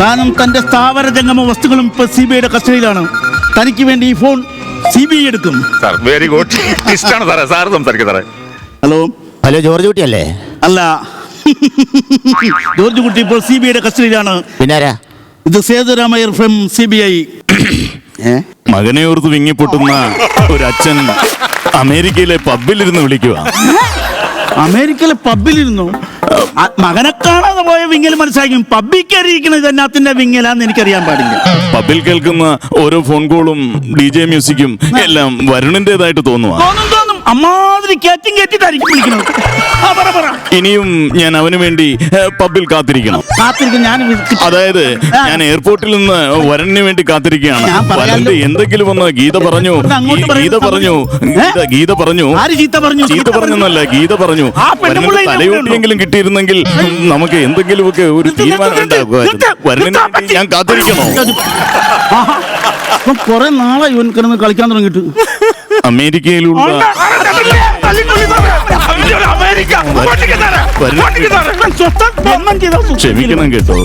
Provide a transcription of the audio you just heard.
താനും തന്റെ സ്ഥാവര ജംഗമ വസ്തുക്കളും ഇപ്പൊ സി ബി ഐയുടെ കസ്റ്റഡിയിലാണ്. തനിക്ക് വേണ്ടി ഈ ഫോൺ സി ബി ഐ എടുക്കും. സാർ വെരി ഗുഡ് ഇഷ്ടമാണ് സാറേ. സാറ് സംസാരിക്കുക സാറേ. ഹലോ. ഹലോ ജോർജ് കുട്ടിയല്ലേ അല്ല? ജോർജ് കുട്ടി ഇപ്പോൾ സി ബി ഐയുടെ കസ്റ്റഡിയിലാണ്. പിന്നാരാ? ഇത് Sethuramaiyer from C B I മകനെ ഓർത്ത് വിങ്ങിപ്പൊട്ടുന്ന ഒരു അച്ഛൻ അമേരിക്കയിലെ പബ്ബിലിരുന്ന് വിളിക്കുക അമേരിക്കയിലെ പബ്ബിലിരുന്നു മകനെ കാണാതെ പോയ വിങ്ങൽ മനസ്സിലാക്കും പബ്ബിൽ കയറിയിരിക്കുന്നത് എന്നാത്തിന്റെ വിങ്ങലാന്ന് എനിക്കറിയാൻ പാടില്ല. പബ്ബിൽ കേൾക്കുന്ന ഓരോ ഫോൺ കോളും ഡി ജെ മ്യൂസിക്കും എല്ലാം വരുണിന്റേതായിട്ട് തോന്നുവാ. തോന്നും തോന്നും അമ്മാതിരി കയറ്റും കയറ്റിട്ടായിരിക്കും വിളിക്കുന്നത് ആ, പറ പറ. ഇനിയും ഞാൻ അവന് വേണ്ടി ഏ, പബ്ബിൽ കാത്തിരിക്കണം. കാത്തിരിക്കും ഞാൻ അതായത് ഞാൻ എയർപോർട്ടിൽ നിന്ന് വരണിന് വേണ്ടി കാത്തിരിക്കുകയാണ്. ഞാൻ പറയാലോ. വരന്റെ എന്തെങ്കിലും ഒന്ന് ഗീത പറഞ്ഞു. ഇവിടെ അങ്ങോട്ട് ഗീ- ഗീത പറഞ്ഞു? ഗീത- ഗീത പറഞ്ഞു. ആര് ചീത്ത പറഞ്ഞു? ചീത്ത പറഞ്ഞൊന്നല്ല ഗീത പറഞ്ഞു. ആ തലയോട്ടിയെങ്കിലും കിട്ടിയിരുന്നെങ്കിൽ നമുക്ക് എന്തെങ്കിലുമൊക്കെ ഒരു നിർത്ത്, തീരുമാനം നിർത്ത്, നിർത്ത്, ഉണ്ടാകുമായിരുന്നു വരണിന് വേണ്ടി ഞാൻ കാത്തിരിക്കണോ? ആഹാ. ഇപ്പം കുറെ നാളെ ഇവൻ കിടന്ന് കളിക്കാൻ തുടങ്ങിയിട്ട്. അമേരിക്കയിലുള്ള അമേരിക്ക ചെയ്ത ക്ഷമിക്കണം കേട്ടോ.